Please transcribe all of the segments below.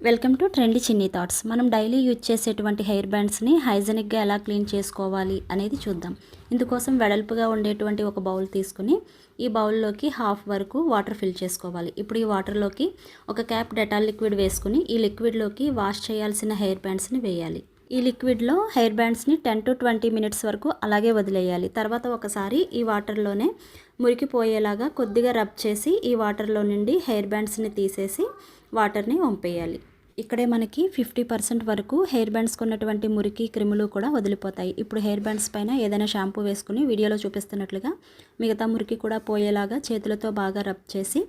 Welcome to trendy Chinni thoughts. మనం daily use చేసేటువంటి hair బ్యాండ్స్ని హైజెనిక్గా ఎలా క్లీన్ చేసుకోవాలి అనేది చూద్దాం. ఇందుకోసం వెడల్పుగా ఉండేటువంటి ఒక బౌల్ తీసుకుని ఈ బౌల్లోకి హాఫ్ వరకు వాటర్ ఫిల్ చేసుకోవాలి. ఇప్పుడు ఈ వాటర్లోకి ఒక క్యాప్ డెటాల్ లిక్విడ్ వేసుకుని ఈ లిక్విడ్లోకి వాష్ చేయాల్సిన హెయిర్ బ్యాండ్స్ని వేయాలి. ఈ లిక్విడ్లో హెయిర్ బ్యాండ్స్ని టెన్ టు ట్వంటీ మినిట్స్ వరకు అలాగే వదిలేయాలి. తర్వాత ఒకసారి ఈ వాటర్లోనే మురికిపోయేలాగా కొద్దిగా రబ్ చేసి ఈ వాటర్లో నుండి హెయిర్ బ్యాండ్స్ని తీసేసి వాటర్ని వంపేయాలి. ఇక్కడే మనకి ఫిఫ్టీ పర్సెంట్ వరకు హెయిర్ బ్యాండ్స్కి ఉన్నటువంటి మురికి క్రిములు కూడా వదిలిపోతాయి. ఇప్పుడు హెయిర్ బ్యాండ్స్ పైన ఏదైనా షాంపూ వేసుకుని వీడియోలో చూపిస్తున్నట్లుగా మిగతా మురికి కూడా పోయేలాగా చేతులతో బాగా రబ్ చేసి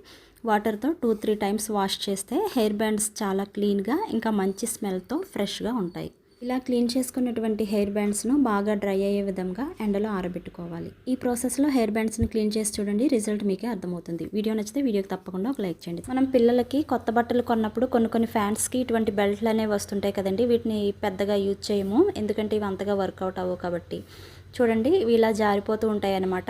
వాటర్తో టూ త్రీ టైమ్స్ వాష్ చేస్తే హెయిర్ బ్యాండ్స్ చాలా క్లీన్గా ఇంకా మంచి స్మెల్తో ఫ్రెష్గా ఉంటాయి. ఇలా క్లీన్ చేసుకున్నటువంటి హెయిర్ బ్యాండ్స్ను బాగా డ్రై అయ్యే విధంగా ఎండలో ఆరబెట్టుకోవాలి. ఈ ప్రాసెస్లో హెయిర్ బ్యాండ్స్ని క్లీన్ చేసి చూడండి రిజల్ట్ మీకే అర్థమవుతుంది. వీడియో నచ్చితే వీడియోకి తప్పకుండా ఒక లైక్ చేయండి. మనం పిల్లలకి కొత్త బట్టలు కొన్నప్పుడు కొన్ని కొన్ని ఫ్యాన్స్కి ఇటువంటి బెల్ట్లు అనేవి వస్తుంటాయి కదండి వీటిని పెద్దగా యూజ్ చేయము. ఎందుకంటే ఇవి అంతగా వర్కౌట్ అవ్వవు కాబట్టి. చూడండి ఇవి ఇలా జారిపోతూ ఉంటాయి అనమాట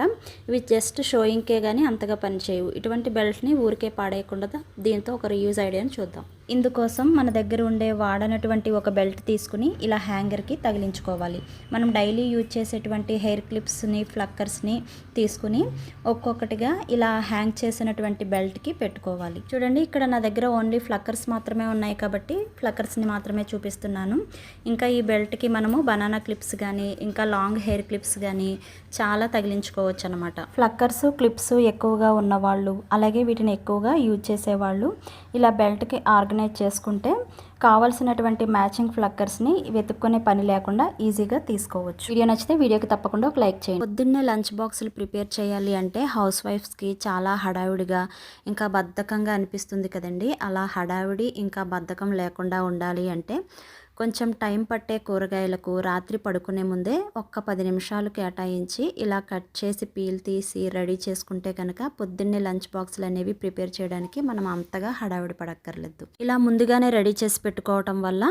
ఇవి జస్ట్ షోయింగ్కే కానీ అంతగా పనిచేయవు. ఇటువంటి బెల్ట్ని ఊరికే పాడేయకుండా దీంతో ఒక రీయూజ్ ఐడియాని చూద్దాం. ఇందుకోసం మన దగ్గర ఉండే వాడనటువంటి ఒక బెల్ట్ తీసుకుని ఇలా హ్యాంగర్కి తగిలించుకోవాలి. మనం డైలీ యూజ్ చేసేటువంటి హెయిర్ క్లిప్స్ని ఫ్లక్కర్స్ని తీసుకుని ఒక్కొక్కటిగా ఇలా హ్యాంగ్ చేసినటువంటి బెల్ట్కి పెట్టుకోవాలి. చూడండి ఇక్కడ నా దగ్గర ఓన్లీ ఫ్లక్కర్స్ మాత్రమే ఉన్నాయి కాబట్టి ఫ్లక్కర్స్ని మాత్రమే చూపిస్తున్నాను. ఇంకా ఈ బెల్ట్కి మనము బనానా క్లిప్స్ కానీ ఇంకా లాంగ్ హెయిర్ క్లిప్స్ కానీ చాలా తగిలించుకోవచ్చు అనమాట ఫ్లక్కర్స్ క్లిప్స్ ఎక్కువగా ఉన్నవాళ్ళు అలాగే వీటిని ఎక్కువగా యూజ్ చేసేవాళ్ళు ఇలా బెల్ట్కి ఆర్గనైజ్ చేసుకుంటే కావాల్సినటువంటి మ్యాచింగ్ ఫ్లక్కర్స్ని వెతుక్కునే పని లేకుండా ఈజీగా తీసుకోవచ్చు. వీడియో నచ్చితే వీడియోకి తప్పకుండా ఒక లైక్ చేయండి. పొద్దున్నే లంచ్ బాక్సులు ప్రిపేర్ చేయాలి అంటే హౌస్ వైఫ్స్కి చాలా హడావిడిగా ఇంకా బద్ధకంగా అనిపిస్తుంది కదండి. అలా హడావిడి ఇంకా బద్ధకం లేకుండా ఉండాలి అంటే కొంచెం టైం పట్టే కూరగాయలకు రాత్రి పడుకునే ముందే ఒక్క పది నిమిషాలు కేటాయించి ఇలా కట్ చేసి పీల్ తీసి రెడీ చేసుకుంటే కనుక పొద్దున్నే లంచ్ బాక్సులు అనేవి ప్రిపేర్ చేయడానికి మనం అంతగా హడావిడి పడక్కర్లేదు. ఇలా ముందుగానే రెడీ చేసి పెట్టుకోవటం వల్ల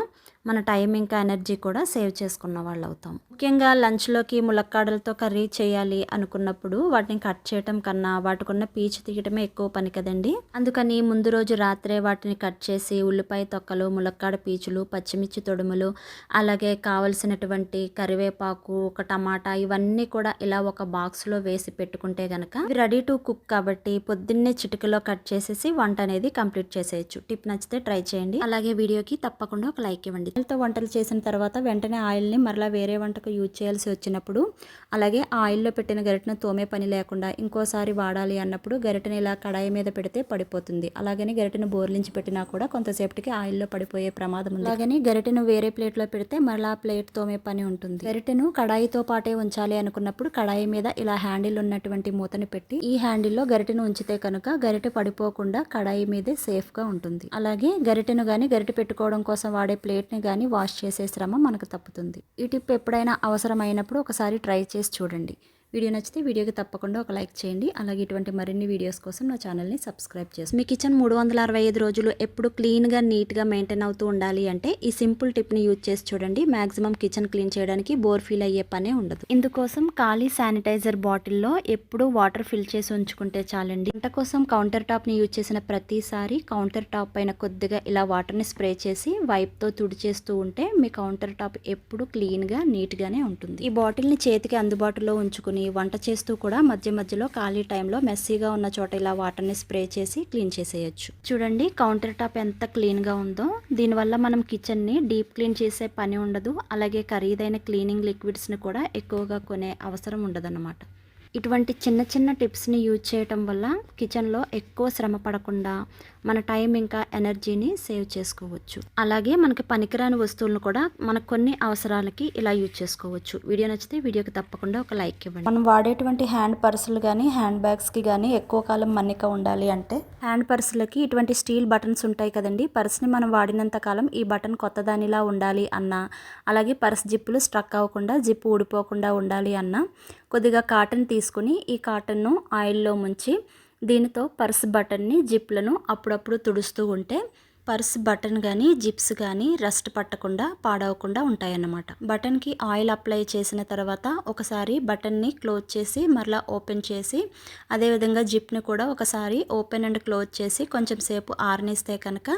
మన టైం ఇంకా ఎనర్జీ కూడా సేవ్ చేసుకున్న వాళ్ళు అవుతాం ముఖ్యంగా లంచ్లోకి ములక్కాడలతో కర్రీ చేయాలి అనుకున్నప్పుడు వాటిని కట్ చేయటం కన్నా వాటికున్న పీచు తీయటమే ఎక్కువ పని కదండి. అందుకని ముందు రోజు రాత్రే వాటిని కట్ చేసి ఉల్లిపాయ తొక్కలు ములక్కాడ పీచులు పచ్చిమిర్చి తొడుములు అలాగే కావలసినటువంటి కరివేపాకు ఒక టమాటా ఇవన్నీ కూడా ఇలా ఒక బాక్స్లో వేసి పెట్టుకుంటే గనక రెడీ టు కుక్ కాబట్టి పొద్దున్నే చిటికలో కట్ చేసేసి వంట అనేది కంప్లీట్ చేసేయచ్చు. టిప్ నచ్చితే ట్రై చేయండి. అలాగే వీడియోకి తప్పకుండా ఒక లైక్ ఇవ్వండి. ఆయిల్తో వంటలు చేసిన తర్వాత వెంటనే ఆయిల్ని మరలా వేరే వంటకు యూజ్ చేయాల్సి వచ్చినప్పుడు అలాగే ఆయిల్లో పెట్టిన గరిటను తోమే పని లేకుండా ఇంకోసారి వాడాలి అన్నప్పుడు గరిటను ఇలా కడాయి మీద పెడితే పడిపోతుంది. అలాగని గరిటను బోర్లించి పెట్టినా కూడా కొంతసేపటికి ఆయిల్లో పడిపోయే ప్రమాదం ఉంది. అలాగని గరిటెను వేరే ప్లేట్లో పెడితే మరలా ప్లేట్ తోమే పని ఉంటుంది. గరిటెను కడాయితో పాటే ఉంచాలి అనుకున్నప్పుడు కడాయి మీద ఇలా హ్యాండిల్ ఉన్నటువంటి మూతని పెట్టి ఈ హ్యాండిల్లో గరిటెను ఉంచితే కనుక గరిటె పడిపోకుండా కడాయి మీదే సేఫ్గా ఉంటుంది. అలాగే గరిటెను కానీ గరిటె పెట్టుకోవడం కోసం వాడే ప్లేట్ని కానీ వాష్ చేసే శ్రమ మనకు తప్పుతుంది. ఈ టిప్ ఎప్పుడైనా అవసరమైనప్పుడు ఒకసారి ట్రై చేసి చూడండి. వీడియో నచ్చితే వీడియోకి తప్పకుండా ఒక లైక్ చేయండి. అలాగే ఇటువంటి మరిన్ని వీడియోస్ కోసం నా ఛానల్ని సబ్స్క్రైబ్ చేసి మీ కిచెన్ మూడు వందల అరవై ఐదు రోజులు ఎప్పుడు క్లీన్గా నీట్గా మెయింటైన్ అవుతూ ఉండాలి అంటే ఈ సింపుల్ టిప్ని యూజ్ చేసి చూడండి. మ్యాక్సిమం కిచెన్ క్లీన్ చేయడానికి బోర్ ఫీల్ అయ్యే పనే ఉండదు. ఇందుకోసం ఖాళీ శానిటైజర్ బాటిల్లో ఎప్పుడు వాటర్ ఫిల్ చేసి ఉంచుకుంటే చాలండి. వంట కోసం కౌంటర్ టాప్ని యూజ్ చేసిన ప్రతిసారి కౌంటర్ టాప్ పైన కొద్దిగా ఇలా వాటర్ని స్ప్రే చేసి వైప్తో తుడిచేస్తూ ఉంటే మీ కౌంటర్ టాప్ ఎప్పుడు క్లీన్గా నీట్గానే ఉంటుంది. ఈ బాటిల్ని చేతికి అందుబాటులో ఉంచుకుని వంట చేస్తూ కూడా మధ్య మధ్యలో ఖాళీ టైంలో మెస్సీగా ఉన్న చోట ఇలా వాటర్ని స్ప్రే చేసి క్లీన్ చేసేయచ్చు. చూడండి కౌంటర్ టాప్ ఎంత క్లీన్గా ఉందో. దీనివల్ల మనం కిచెన్ని డీప్ క్లీన్ చేసే పని ఉండదు. అలాగే ఖరీదైన క్లీనింగ్ లిక్విడ్స్ని కూడా ఎక్కువగా కొనే అవసరం ఉండదన్నమాట. ఇటువంటి చిన్న చిన్న టిప్స్ని యూజ్ చేయటం వల్ల కిచెన్లో ఎక్కువ శ్రమ పడకుండా మన టైం ఇంకా ఎనర్జీని సేవ్ చేసుకోవచ్చు. అలాగే మనకి పనికిరాని వస్తువులను కూడా మన కొన్ని అవసరాలకి ఇలా యూజ్ చేసుకోవచ్చు. వీడియో నచ్చితే వీడియోకి తప్పకుండా ఒక లైక్ ఇవ్వండి. మనం వాడేటువంటి హ్యాండ్ పర్సులు కానీ హ్యాండ్ బ్యాగ్స్కి కానీ ఎక్కువ కాలం మన్నిక ఉండాలి అంటే హ్యాండ్ పర్సులకి ఇటువంటి స్టీల్ బటన్స్ ఉంటాయి కదండి. పర్స్ని మనం వాడినంత కాలం ఈ బటన్ కొత్తదానిలా ఉండాలి అన్నా అలాగే పర్స్ జిప్పులు స్ట్రక్ అవ్వకుండా జిప్పు ఊడిపోకుండా ఉండాలి అన్నా కొద్దిగా కాటన్ తీసుకుని ఈ కాటన్ను ఆయిల్లో ముంచి దీనితో పర్స్ బటన్ని జిప్లను అప్పుడప్పుడు తుడుస్తూ ఉంటే పర్స్ బటన్ కానీ జిప్స్ కానీ రస్ట్ పట్టకుండా పాడవకుండా ఉంటాయన్నమాట. బటన్కి ఆయిల్ అప్లై చేసిన తర్వాత ఒకసారి బటన్ని క్లోజ్ చేసి మరలా ఓపెన్ చేసి అదేవిధంగా జిప్ని కూడా ఒకసారి ఓపెన్ అండ్ క్లోజ్ చేసి కొంచెం సేపు ఆరనిస్తే కనుక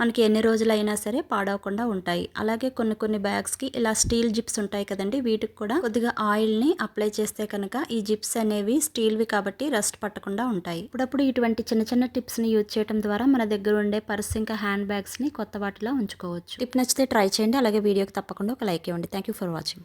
మనకి ఎన్ని రోజులైనా సరే పాడవకుండా ఉంటాయి. అలాగే కొన్ని కొన్ని బ్యాగ్స్కి ఇలా స్టీల్ జిప్స్ ఉంటాయి కదండి వీటికి కూడా కొద్దిగా ఆయిల్ని అప్లై చేస్తే కనుక ఈ జిప్స్ అనేవి స్టీల్వి కాబట్టి రస్ట్ పట్టకుండా ఉంటాయి. ఇప్పుడప్పుడు ఇటువంటి చిన్న చిన్న టిప్స్ని యూజ్ చేయడం ద్వారా మన దగ్గర ఉండే పర్స్ ఇంకా హ్యాండ్ బ్యాగ్స్ని కొత్త వాటిలో ఉంచుకోవచ్చు. టిప్ నచ్చితే ట్రై చేయండి. అలాగే వీడియోకి తప్పకుండా ఒక లైక్ ఇవ్వండి. Thank you for watching